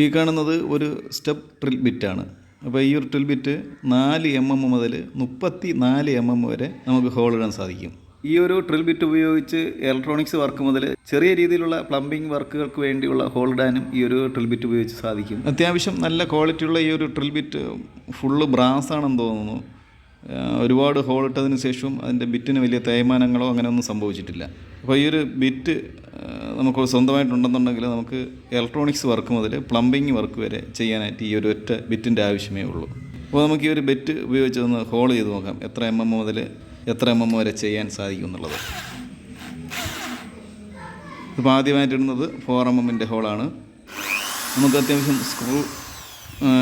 ഈ കാണുന്നത് ഒരു സ്റ്റെപ്പ് ഡ്രിൽ ബിറ്റാണ്. അപ്പോൾ ഈ ഒരു ഡ്രിൽ ബിറ്റ് നാല് എം എം മുതൽ മുപ്പത്തി നാല് എം എം വരെ നമുക്ക് ഹോൾ ഇടാൻ സാധിക്കും. ഈ ഒരു ഡ്രിൽ ബിറ്റ് ഉപയോഗിച്ച് ഇലക്ട്രോണിക്സ് വർക്ക് മുതൽ ചെറിയ രീതിയിലുള്ള പ്ലംബിംഗ് വർക്കുകൾക്ക് വേണ്ടിയുള്ള ഹോൾ ഇടാനും ഈ ഒരു ഡ്രിൽ ബിറ്റ് ഉപയോഗിച്ച് സാധിക്കും. അത്യാവശ്യം നല്ല ക്വാളിറ്റിയുള്ള ഈ ഒരു ട്രിൽ ബിറ്റ് ഫുള്ള് ബ്രാസ് ആണെന്ന് തോന്നുന്നു ഒരുപാട് ഹോൾ ഇട്ടതിന് ശേഷവും അതിന്റെ ബിറ്റിന് വലിയ തേയ്മാനങ്ങളോ അങ്ങനെയൊന്നും സംഭവിച്ചിട്ടില്ല. അപ്പോൾ ഈ ഒരു ബിറ്റ് നമുക്ക് സ്വന്തമായിട്ടുണ്ടെന്നുണ്ടെങ്കിൽ നമുക്ക് ഇലക്ട്രോണിക്സ് വർക്ക് മുതൽ പ്ലംബിംഗ് വർക്ക് വരെ ചെയ്യാനായിട്ട് ഈ ഒരു ഒറ്റ ബിറ്റിന്റെ ആവശ്യമേ ഉള്ളൂ. അപ്പോൾ നമുക്ക് ഈ ഒരു ബെറ്റ് ഉപയോഗിച്ച് ഒന്ന് ഹോൾ ചെയ്ത് നോക്കാം. എത്ര എം എം മുതൽ എത്ര എം എം വരെ ചെയ്യാൻ സാധിക്കും എന്നുള്ളത്. ഇപ്പോൾ ആദ്യമായിട്ടിടുന്നത് ഫോർ എം എമ്മിന്റെ ഹോളാണ് നമുക്ക് അത്യാവശ്യം സ്ക്രൂ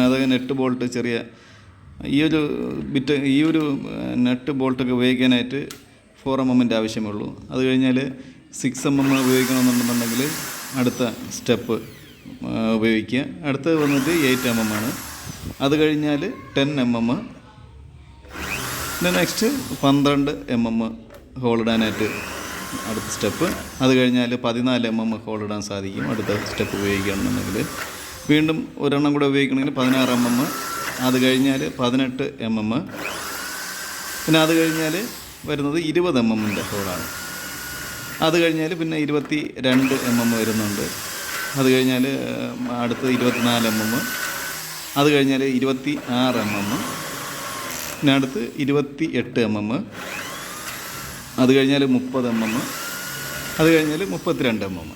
അതായത് നെറ്റ് ബോൾട്ട് ചെറിയ ഈ ഒരു ബിറ്റ് ഈ ഒരു നെറ്റ് ബോൾട്ടൊക്കെ ഉപയോഗിക്കാനായിട്ട് ഫോർ എം എമ്മിന്റെ ആവശ്യമേ ഉള്ളൂ. അത് കഴിഞ്ഞാൽ സിക്സ് എം എം ഉപയോഗിക്കണമെന്നുണ്ടെന്നുണ്ടെങ്കിൽ അടുത്ത സ്റ്റെപ്പ് ഉപയോഗിക്കുക. അടുത്തത് വന്നിട്ട് എയ്റ്റ് എം എം ആണ്. അത് കഴിഞ്ഞാൽ ടെൻ എം എം. പിന്നെ നെക്സ്റ്റ് പന്ത്രണ്ട് എം എം ഹോളിടാനായിട്ട് അടുത്ത സ്റ്റെപ്പ്. അത് കഴിഞ്ഞാൽ പതിനാല് എം എം ഹോളിടാൻ സാധിക്കും അടുത്ത സ്റ്റെപ്പ് ഉപയോഗിക്കുകയാണെന്നുണ്ടെങ്കിൽ. വീണ്ടും ഒരെണ്ണം കൂടെ ഉപയോഗിക്കണമെങ്കിൽ പതിനാറ് എം എം. അത് കഴിഞ്ഞാൽ പതിനെട്ട് എം എം. പിന്നെ അത് കഴിഞ്ഞാൽ വരുന്നത് ഇരുപത് എം എമ്മിന്റെ ഹോളാണ്. അത് കഴിഞ്ഞാൽ പിന്നെ ഇരുപത്തി രണ്ട് എം എം വരുന്നുണ്ട്. അത് കഴിഞ്ഞാൽ അടുത്ത് ഇരുപത്തിനാല് എം എം അത് കഴിഞ്ഞാൽ ഇരുപത്തി ആറ് എം എം പിന്നെ അടുത്ത് ഇരുപത്തി എട്ട് എം എം അത് കഴിഞ്ഞാൽ മുപ്പത് എം എം അത് കഴിഞ്ഞാൽ മുപ്പത്തിരണ്ട് എം എം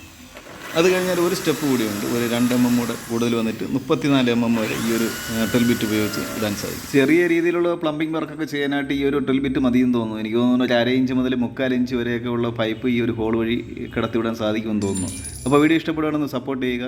അത് കഴിഞ്ഞാൽ ഒരു സ്റ്റെപ്പ് കൂടിയുണ്ട്. ഒരു രണ്ട് എം എം കൂടെ കൂടുതൽ വന്നിട്ട് മുപ്പത്തിനാല് എം എം വരെ ഈ ഒരു ഡ്രിൽ ബിറ്റ് ഉപയോഗിച്ച് ഇടാൻ സാധിക്കും ചെറിയ രീതിയിലുള്ള പ്ലംബിംഗ് വർക്കൊക്കെ ചെയ്യാനായിട്ട് ഈ ഒരു ഡ്രിൽ ബിറ്റ് മതിയെന്ന് തോന്നുന്നു. എനിക്ക് തോന്നുന്നു ഒരു അര ഇഞ്ച് മുതൽ മുക്കാൽ ഇഞ്ച് വരെയൊക്കെ ഉള്ള പൈപ്പ് ഈ ഒരു ഹോൾ വഴി കിടത്തിവിടാൻ സാധിക്കുമെന്ന് തോന്നുന്നു. അപ്പോൾ വീഡിയോ ഇഷ്ടപ്പെടുകയാണെന്ന് സപ്പോർട്ട് ചെയ്യുക.